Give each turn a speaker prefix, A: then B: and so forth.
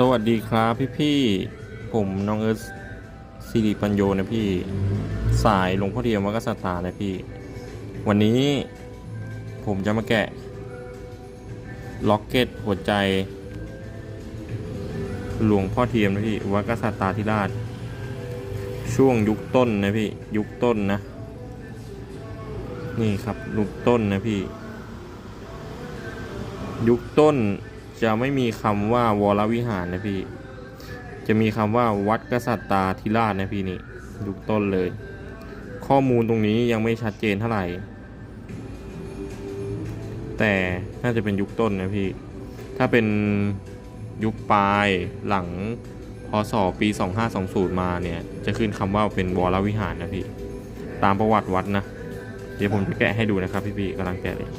A: สวัสดีครับพี่พี่ผมน้องเอิร์ธสิริปัญโยนะพี่ สายหลวงพ่อเทียมวัดกษัตริย์นะพี่ วันนี้ผมจะมาแกะล็อกเก็ตหัวใจ หลวงพ่อเทียมนะพี่วัดกษัตริย์ธิราช ช่วงยุคต้นนะพี่ยุคต้นนะ นี่ครับยุคต้นนะพี่ ยุคต้น จะไม่มีคำว่าวรวิหารนะพี่ จะมีคำว่าวัดกษัตริย์ตาธิราชนะพี่นี่ยุคต้นเลย ข้อมูลตรงนี้ยังไม่ชัดเจนเท่าไหร่ แต่น่าจะเป็นยุคต้นนะพี่ ถ้าเป็นยุคปลายหลังพศปี 2520 มาเนี่ย จะขึ้นคำว่าเป็นวรวิหารนะพี่ ตามประวัติวัดนะ เดี๋ยวผมจะแกะให้ดูนะครับพี่ๆกำลังแกะเลย